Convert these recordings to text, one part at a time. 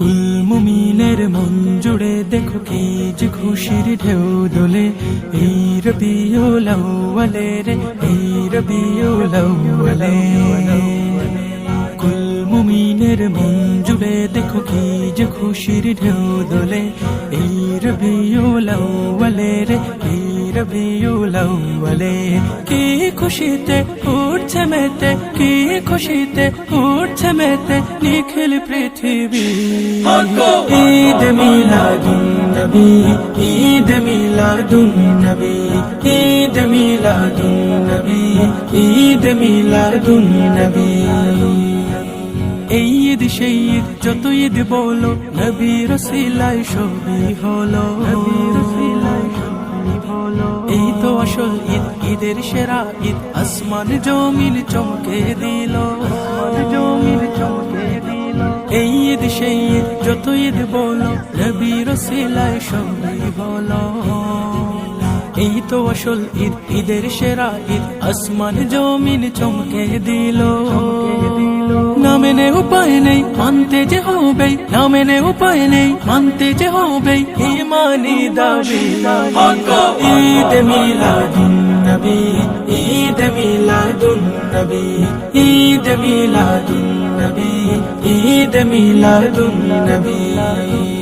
কুল মুমিনের মন জুড়ে দেখো কি যে খুশির ঢেউ দোলে এই রবিউল আউয়ালে রে এই রবিউল আউয়ালে কুল মুমিনের মন জুড়ে দেখো কি যে খুশির ঢেউ দোলে এই রবিউল আউয়ালে রে নিখিল পৃথিবী। ঈদ মিলাদুন নবী ঈদ মিলাদুন নবী ঈদ মিলাদুন নবী ঈদ মিলাদুন নবী এই ঈদ সেই ঈদ, যত ঈদ বলো নবী রসিলাই সবই হলো। এই তো আসল ঈদ, ঈদের সেরা ঈদ। আসমান জমিন চমকে দিল। জমিন চমকে দিল। এই ঈদ, সেই ঈদ, যত ঈদ বলো রবি রসিলাই সবই হলো এই তো আসল ঈদ, ঈদের সেরা ঈদ। আসমান জমিন চমকে দিল। না মেনে উপায় নেই, মানতে যে হবে। না মেনে উপায় নেই, মানতে যে হবে। ইমানি দাবি ঈদ মিলাদুন নবী, ঈদ মিলাদুন নবী, ঈদ মিলাদুন নবী, ঈদ মিলাদুন নবী।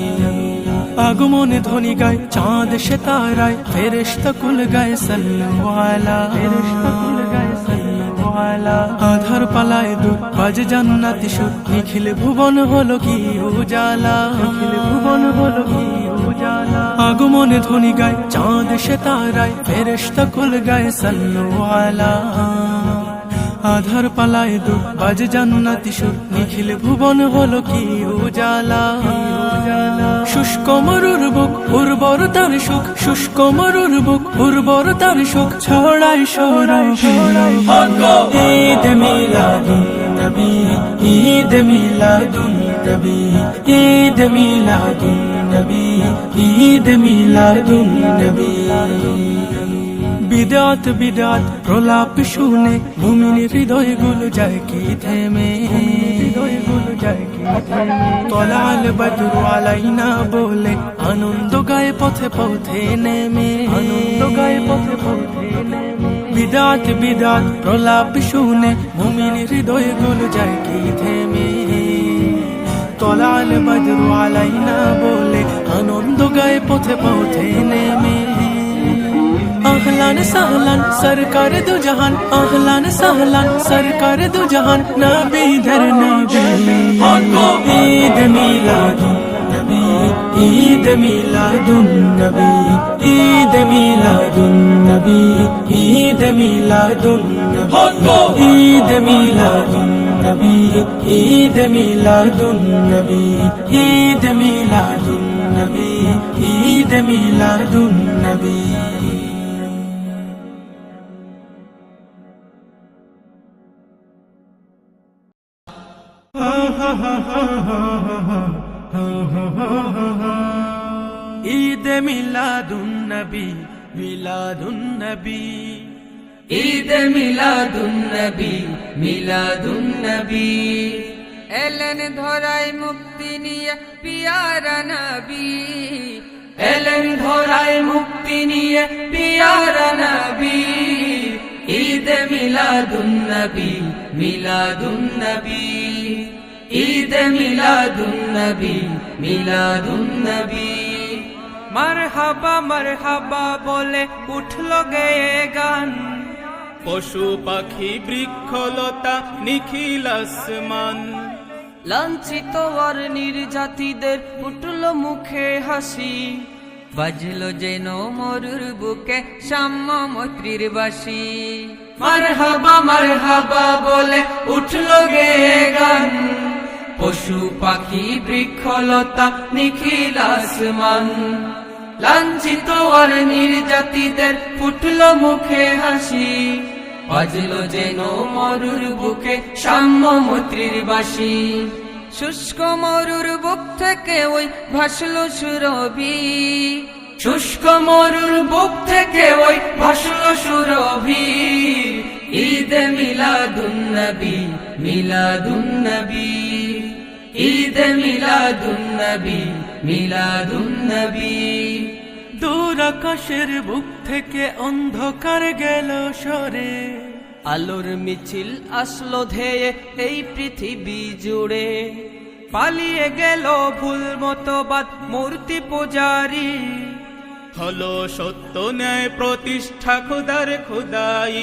আগমনে ধ্বনি গায়, চাঁদ সে তারায় ফেরেশতা কুল গায় সাল্লাল্লাহু ফেরেশতা কুল গায় সাল্লাল্লাহু আধার পালায় দু বাজ জান্নাতি সুর, নিখিল ভুবন হলো কি উজালা? নিখিল ভুবন হলো কি উজালা? আগমনে ধ্বনি গায়, চাঁদ সে তারায় ফেরেশতা কুল গায় সাল্লাল্লাহু আধার পালায় দু বাজ জান্নাতি সুর নিখিল ভুবন হলো কি উজালা। শুষ্ক মরুর বুক, উর্বর তার সুখ। শুষ্ক মরুর বুক, উর্বর তার সুখ। ছড়াই সরাই ঈদ মিলাদুন নবী, ঈদ মিলাদুন নবী, ঈদ মিলাদুন নবী, ঈদ মিলাদুন নবী। বিদাত বিদাত, প্রলাপ শুনে মুমিন হৃদয়গুলো যায় কি যায় কি থেমে? তলাল বদরু আলাইনা বলে আনন্দ গায়ে পথে পথে নেমে। আনন্দ গায়ে পথে পথে বিদাত বিদাত, প্রলাপ শুনে মুমিন হৃদয়গুলো যায় কি থেমে? তলাল বদরু আলাইনা বলে আনন্দ গায়ে পথে পথে নেমে। আহলান সাহলান, সরকার দু জাহান। আহলান সাহলান, সরকার দু জাহান। নবী ধর নবী ঈদ মিলাদুন নবী, ঈদ মিলাদুন নবী, ঈদ মিলাদুন নবী, ঈদ মিলাদুন নবী ঈদ মিলাদুন নবী, ঈদ মিলাদুন নবী, ঈদ মিলাদুন নবী, ঈদ মিলাদুন নবী। ঈদ মিলাদুন্নবী মিলাদুন্নবী। ঈদ মিলাদুন্নবী মিলাদুন্নবী। এলেন ধরায় মুক্তি নিয়ে পিয়ারা নবী। এলেন ধরায় মুক্তি নিয়ে পিয়ারা নবী। ঈদ মিলাদুন্নবী মিলাদুন্নবী। ঈদ মিলাদুন নবী মিলাদুন নবী। মারহাবা মারহাবা বলে উঠল গেয়ে গান। পশু পাখি বৃক্ষলতা নিখিল আসমান। লাঞ্ছিত আর নির্যাতিদের উঠল মুখে হাসি। বাজলো যেন মরুর বুকে সাম্য মৈত্রীর বাসি। মারহাবা মারহাবা বলে উঠল গে গান। পশু পাখি, বৃক্ষলতা, নিখিল আসমান। লাঞ্ছিত আর নির্যাতিদের ফুটল মুখে হাসি। বাজলো যেন মরুর বুকে সাম্য মৈত্রীর বাসি। শুষ্ক মরুর বুক থেকে ওই ভাসলো সুরভি। শুষ্ক মরুর বুক থেকে ওই ভাসলো সুরভি। ঈদ মিলাদুন নবী মিলাদুন নবী। ঈদ মিলাদুন্নবী মিলাদুন্নবী দূর আকাশের বুক থেকে অন্ধকার গেল সরে আলোর মিছিল আসলো ধেয়ে এই পৃথিবী জুড়ে। পালিয়ে গেল ভুল মতবাদ মূর্তি পূজারি। হলো সত্য ন্যায় প্রতিষ্ঠা খুদার খুদাই।